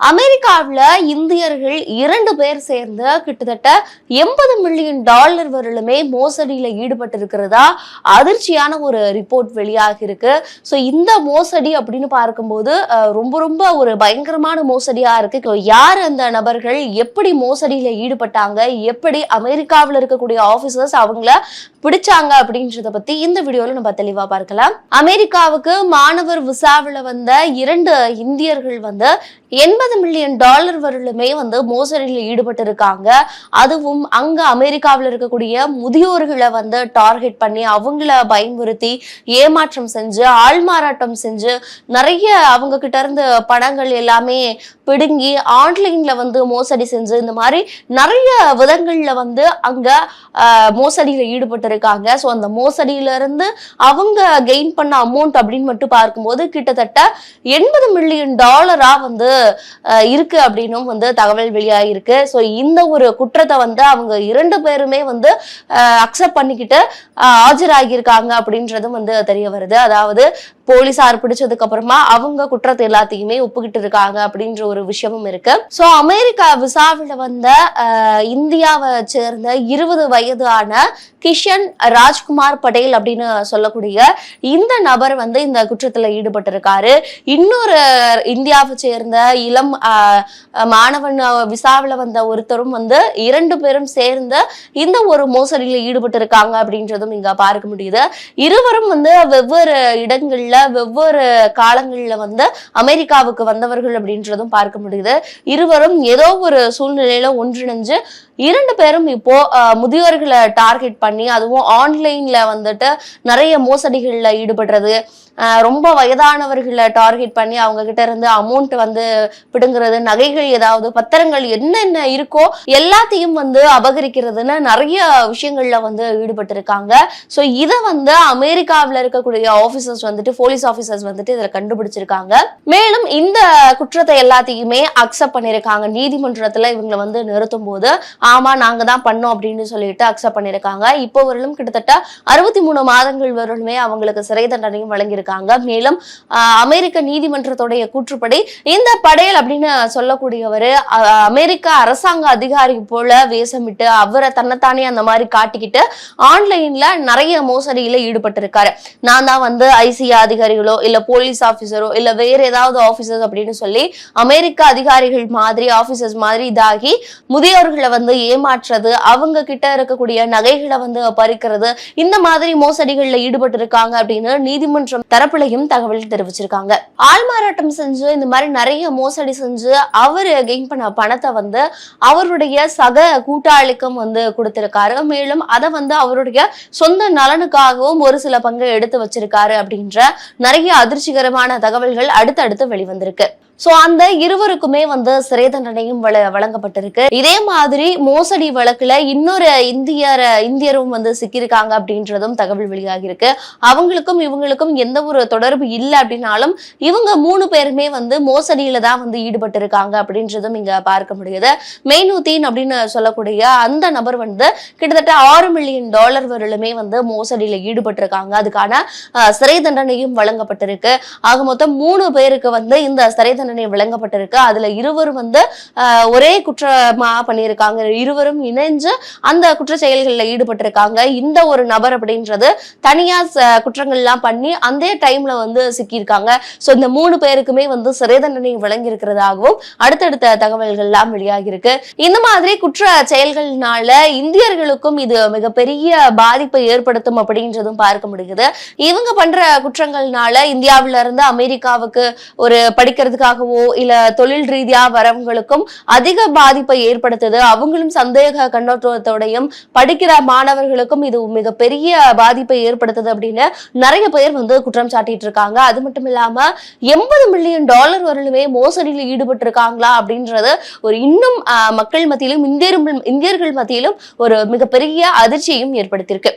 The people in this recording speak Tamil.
அமெரிக்காவில் இந்தியர்கள் இரண்டு பேர் சேர்ந்து கிட்டத்தட்ட எண்பது மில்லியன் டாலர் வரலுமே மோசடியில் ஈடுபட்டிருக்கிறதா அதிர்ச்சியான ஒரு ரிப்போர்ட் வெளியாகி இருக்கு. ஸோ இந்த மோசடி அப்படின்னு பார்க்கும்போது ரொம்ப ரொம்ப ஒரு பயங்கரமான மோசடியாக இருக்கு. யார் அந்த நபர்கள்? எப்படி மோசடியில் ஈடுபட்டாங்க? எப்படி அமெரிக்காவில் இருக்கக்கூடிய ஆஃபீஸர்ஸ் அவங்கள பிடிச்சாங்க அப்படின்றத பத்தி இந்த வீடியோவில் நம்ம தெளிவாக பார்க்கலாம். அமெரிக்காவுக்கு மாணவர் விசாவில் வந்த இரண்டு இந்தியர்கள் வந்து எண்பது மில்லியன் டாலர் வரலுமே வந்து மோசடியில் ஈடுபட்டு இருக்காங்க அதுவும் அங்க அமெரிக்காவில் இருக்கக்கூடிய முதியோர்களை வந்து டார்கெட் பண்ணி அவங்கள பயன்படுத்தி ஏமாற்றம் செஞ்சு ஆள்மாறாட்டம் செஞ்சு நிறைய அவங்க கிட்ட இருந்து பணங்கள் எல்லாமே பிடுங்கி ஆன்லைன்ல வந்து மோசடி செஞ்சு இந்த மாதிரி நிறைய விதங்கள்ல வந்து அங்க மோசடியில ஈடுபட்டிருக்காங்க. ஸோ அந்த மோசடியில இருந்து அவங்க கெயின் பண்ண அமௌண்ட் அப்படின்னு மட்டும் பார்க்கும்போது கிட்டத்தட்ட எண்பது மில்லியன் டாலரா வந்து இருக்கு அப்படின்னும் வந்து தகவல் வெளியாகிருக்கு ஸோ இந்த ஒரு குற்றத்தை வந்து அவங்க இரண்டு பேருமே வந்து அக்செப்ட் பண்ணிக்கிட்டு ஆஜராகியிருக்காங்க அப்படின்றதும் வந்து தெரிய வருது. அதாவது போலீசார் பிடிச்சதுக்கு அப்புறமா அவங்க குற்றத்தை எல்லாத்தையுமே ஒப்புக்கிட்டு இருக்காங்க அப்படின்ற ஒரு விஷயமும் இருக்கு. ஸோ அமெரிக்கா விசாவில் வந்த இந்தியாவை சேர்ந்த இருபது வயதான கிஷன் ராஜ்குமார் படேல் அப்படின்னு சொல்லக்கூடிய இந்த நபர் வந்து இந்த குற்றத்துல ஈடுபட்டிருக்காரு. இன்னொரு இந்தியாவை சேர்ந்த இளம் ஆஹ், மாணவன் விசாவில் வந்த ஒருத்தரும் வந்து இரண்டு பேரும் சேர்ந்து இந்த ஒரு மோசடியில ஈடுபட்டிருக்காங்க அப்படின்றதும் இங்க பார்க்க முடியுது. இருவரும் வந்து வெவ்வேறு இடங்கள்ல வெவ்வேறு காலங்களில் வந்து அமெரிக்காவுக்கு வந்தவர்கள் அப்படின்றதும் பார்க்க முடியுது. இருவரும் ஏதோ ஒரு சூழ்நிலையில ஒன்றிணைஞ்சு இரண்டு பேரும் இப்போ முதியோர்களை டார்கெட் பண்ணி அதுவும் ஆன்லைன்ல வந்துட்டு நிறைய மோசடிகள்ல ஈடுபடுறது ரொம்ப வயதானவர்களை டார்கெட் பண்ணி அவங்க கிட்ட இருந்து அமௌண்ட் வந்து பிடுங்குறது நகைகள் ஏதாவது பத்திரங்கள் என்னென்ன இருக்கோ எல்லாத்தையும் வந்து அபகரிக்கிறதுன்னு நிறைய விஷயங்கள்ல வந்து ஈடுபட்டிருக்காங்க. ஸோ இதை வந்து அமெரிக்காவில் இருக்கக்கூடிய ஆஃபீஸர்ஸ் வந்துட்டு போலீஸ் ஆஃபீஸர்ஸ் வந்துட்டு இதில் கண்டுபிடிச்சிருக்காங்க. மேலும் இந்த குற்றத்தை எல்லாத்தையுமே அக்செப்ட் பண்ணியிருக்காங்க நீதிமன்றத்துல இவங்களை வந்து நிறுத்தும் போது ஆமா நாங்க தான் பண்ணோம் அப்படின்னு சொல்லிட்டு அக்செப்ட் பண்ணியிருக்காங்க இப்போ வரலும் கிட்டத்தட்ட அறுபத்தி மூணு மாதங்கள் வரலுமே அவங்களுக்கு சிறை தண்டனையும் வழங்கியிருக்காங்க. மேலும் அமெரிக்க நீதிமன்றத்துடைய கூற்றுப்படி இந்த படையல் அப்படின்னு சொல்லக்கூடியவர் அமெரிக்க அரசாங்க அதிகாரி போல வேஷமிட்டு அவரை தன்னைத்தானே அந்த மாதிரி காட்டிக்கிட்டு ஆன்லைன்ல நிறைய மோசடியில ஈடுபட்டிருக்காரு. நான் தான் வந்து ஐசிஆர் அதிகாரிகளோ இல்ல போலீஸ் ஆபீசரோ இல்ல வேற ஏதாவது ஆபீசர்ஸ் அப்படின்னு சொல்லி அமெரிக்க அதிகாரிகள் மாதிரி ஆபீசர்ஸ் மாதிரி இதாகி முதியோர்களை வந்து ஏமாற்றுறது அவங்க கிட்ட இருக்கக்கூடிய நகைகளை வந்து பறிக்கிறது இந்த மாதிரி மோசடிகள்ல ஈடுபட்டு இருக்காங்க அப்படின்னு நீதிமன்றம் தரப்புலையும் தகவல் தெரிவிச்சிருக்காங்க. ஆள்மாறாட்டம் செஞ்சு இந்த மாதிரி நிறைய மோசடி செஞ்சு அவர் கெயின் பண்ண பணத்தை வந்து அவருடைய சக கூட்டாளிக்கும் வந்து கொடுத்திருக்காரு. மேலும் அதை வந்து அவருடைய சொந்த நலனுக்காகவும் ஒரு சில பங்கை எடுத்து வச்சிருக்காரு அப்படின்ற நிறைய அதிர்ச்சிகரமான தகவல்கள் அடுத்தடுத்து வெளிவந்திருக்கு. சோ அந்த இருவருக்குமே வந்து சிறை தண்டனையும் வழ- வழங்கப்பட்டிருக்கு. இதே மாதிரி மோசடி வழக்குல இன்னொரு இந்தியர் இந்தியரும் வந்து சிக்கியிருக்காங்க அப்படின்றதும் தகவல் வெளியாகி இருக்கு அவங்களுக்கும் இவங்களுக்கும் எந்த ஒரு தொடர்பு இல்லை அப்படின்னாலும் இவங்க மூணு பேருமே வந்து மோசடியில தான் வந்து ஈடுபட்டு இருக்காங்க அப்படின்றதும் இங்க பார்க்க முடியுது. மெய்னூத்தீன் அப்படின்னு சொல்லக்கூடிய அந்த நபர் வந்து கிட்டத்தட்ட ஆறு மில்லியன் டாலர் வரலுமே வந்து மோசடியில ஈடுபட்டிருக்காங்க. அதுக்கான சிறை தண்டனையும் வழங்கப்பட்டிருக்கு. ஆக மொத்தம் மூணு பேருக்கு வந்து இந்த சிறை தண்டனை வழங்கப்பட்டிருக்கு அதுல இருவரும் வந்து ஒரே குற்றமா பண்ணியிருக்காங்க. இருவரும் இணைஞ்சு அந்த குற்ற செயல்களில் ஈடுபட்டிருக்காங்க. இந்த ஒரு நபர் அப்படின்றது தனியா குற்றங்கள்லாம் பண்ணி அந்த டைம்ல வந்து சிக்கியிருக்காங்க. ஸோ இந்த மூணு பேருக்குமே வந்து சிறை தண்டனை வழங்கியிருக்கிறதாகவும் அடுத்தடுத்த தகவல்கள்லாம் வெளியாகியிருக்கு. இந்த மாதிரி குற்ற செயல்கள்னால இந்தியர்களுக்கும் இது மிகப்பெரிய பாதிப்பை ஏற்படுத்தும் அப்படின்றதும் பார்க்க முடியுது. இவங்க பண்ற குற்றங்கள்னால இந்தியாவில இருந்து அமெரிக்காவுக்கு ஒரு படிக்கிறதுக்காக ரீதியாகவோ இல்ல தொழில் ரீதியா வரவங்களுக்கும் அதிக பாதிப்பை ஏற்படுத்துது. அவங்களும் சந்தேக கண்ணோட்டத்தோடையும் படிக்கிற மாணவர்களுக்கும் இது மிகப்பெரிய பாதிப்பை ஏற்படுத்துது அப்படின்னு நிறைய பேர் வந்து குற்றம் சாட்டிட்டு இருக்காங்க. அது மட்டும் இல்லாம எண்பது மில்லியன் டாலர் வரலுமே மோசடியில் ஈடுபட்டு இருக்காங்களா அப்படின்றது ஒரு இன்னும் ஆஹ், மக்கள் மத்தியிலும் இந்தியர்கள் இந்தியர்கள் மத்தியிலும் ஒரு மிகப்பெரிய அதிர்ச்சியையும் ஏற்படுத்தியிருக்கு.